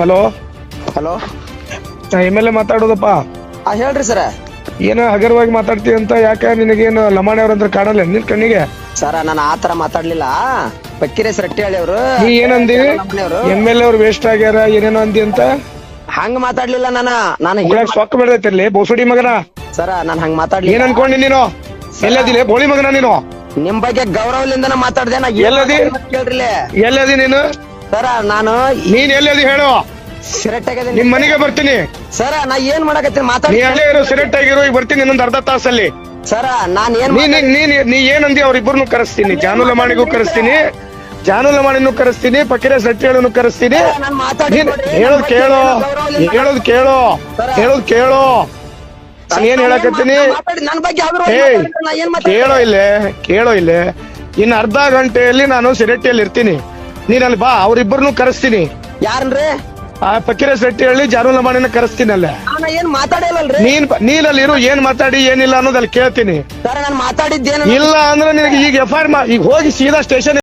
Hello hello M L A ಮಾತಾಡೋದಪ್ಪ. ಆ ಹೇಳ್ರಿ ಸರ. ಏನೋ ಹಗರವಾಗಿ ಮಾತಾಡ್ತೀವಿ ಅಂತ ಯಾಕೆ ನಿನಗೇನು ಲಮಾಣಿ ಅವ್ರ ಅಂದ್ರೆ ಕಾಣಲ್ಲ ನಿನ್ ಕಣ್ಣಿಗೆ? ಸರ ನಾನು ಆ ತರ ಮಾತಾಡ್ಲಿಲ್ಲ. ರಟ್ಟಿ ಹಳ್ಳಿ ಅವರು. ನೀ ಏನಂದಿ ಎಂ ಎಲ್ ಎ ಅವ್ರು. ವೇಸ್ಟ್ ಆಗ್ಯಾರ ಏನೇನೋ ಅಂದಿ ಅಂತ? ಹಂಗ ಮಾತಾಡ್ಲಿಲ್ಲ ನಾನ. ನಾನು ಹೇಳಕ್ ಸೊಕ್ಕ ಬೆಳ್ದೈತಿರ್ಲಿ ಬೋಸುಡಿ ಮಗನ? ಸರ ನಾನು ಹಂಗ ಮಾತಾಡ್ಲಿ ಏನ್ ಅನ್ಕೊಂಡಿ ನೀನು? ಎಲ್ಲದಿಲ್ಲ ಬೋಳಿ ಮಗನ ನೀನು? ನಿಮ್ ಬಗ್ಗೆ ಗೌರವಲಿಂದ ಮಾತಾಡ್ದೆ ನಾ ಎಲ್ಲದಿ? ಕೇಳ್ರಿ ಕೇಳ್ರಿಲೆ. ಎಲ್ಲದಿ ನೀನು? ಸರ ನಾನು ನೀನ್ ಎಲ್ಲಿ ಹೇಳು. ಸಿರಟ್ಟಾಗದೆ ನಿಮ್ ಮನೆಗೆ ಬರ್ತೀನಿ. ಸರ ನಾ ಏನ್ ಮಾಡಕತ್ತೀನಿ ನೀ ಮಾತಾಡಿ ಅಲ್ಲೇ ಇರೋ ಸಿರೆಟ್ ಆಗಿರೋ ಈಗ ಬರ್ತೀನಿ ಇನ್ನೊಂದ್ ಅರ್ಧ ತಾಸಲ್ಲಿ. ಸರ ನಾನ್ ಏನ್ ನೀ ನೀನ್ ನೀ ಏನಂದಿ ಅವ್ರಿಬ್ಬರನ್ನು ಕರೆಸ್ತೀನಿ. ಜಾನು ಲಮಾಣಿಗೂ ಕರೆಸ್ತೀನಿ. ಜಾನು ಲಮಾಣಿನೂ ಕರೆಸ್ತೀನಿ. ಪಕ್ಕಿರ ಸಟ್ಟಿಗಳನ್ನು ಕರೆಸ್ತೀನಿ. ನಾನ್ ಮಾತಾಡಿ ನೀನ್ ನೋಡ್ರಿ, ಹೇಳೋದ್ ಕೇಳೋ. ಹೇಳೋದ್ ಕೇಳೋ. ಹೇಳೋದ್ ಕೇಳೋ. ನಾನು ಏನ್ ಹೇಳಕತ್ತೀನಿ? ಮಾತಾಡಿ ನನ್ ಬಗ್ಗೆ ಯಾವ್ದಾರು ನಾ ಏನ್? ಕೇಳೋ ಇಲ್ಲೇ ಕೇಳೋ ಇಲ್ಲೇ. ಇನ್ನ ಅರ್ಧ ಗಂಟೆಯಲ್ಲಿ ನಾನು ಸಿರೆಟ್ಟಿಯಲ್ಲಿ ಇರ್ತೀನಿ ನೀನ್ ಅಲ್ಲಿ ಬಾ ಅವ್ರಿಬ್ಬರನ್ನು ಕರೆಸ್ತೀನಿ. ಯಾರನ್ರಿ? ಆ ಶೆಟ್ಟಿ ಹೇಳಿ ಜಾನು ಲಮಾಣಿನ ಕರೆಸ್ತೀನಿ ಅಲ್ಲೇ. ಏನ್ ಮಾತಾಡಿಲ್ಲಲ್ರಿ ನೀನ್ ನೀನ್ ಅಲ್ಲಿ ಇರು ಏನ್ ಮಾತಾಡಿ ಏನಿಲ್ಲ ಅನ್ನೋದಲ್ಲಿ ಕೇಳ್ತೀನಿ. ಸರ ನಾನ್ ಮಾತಾಡಿದ್ದೇನು ಇಲ್ಲ ಅಂದ್ರೆ ನಿನಗೆ ಈಗ ಎಫ್ ಐ ಆರ್ ಈಗ ಹೋಗಿ ಸೀದಾ ಸ್ಟೇಷನ್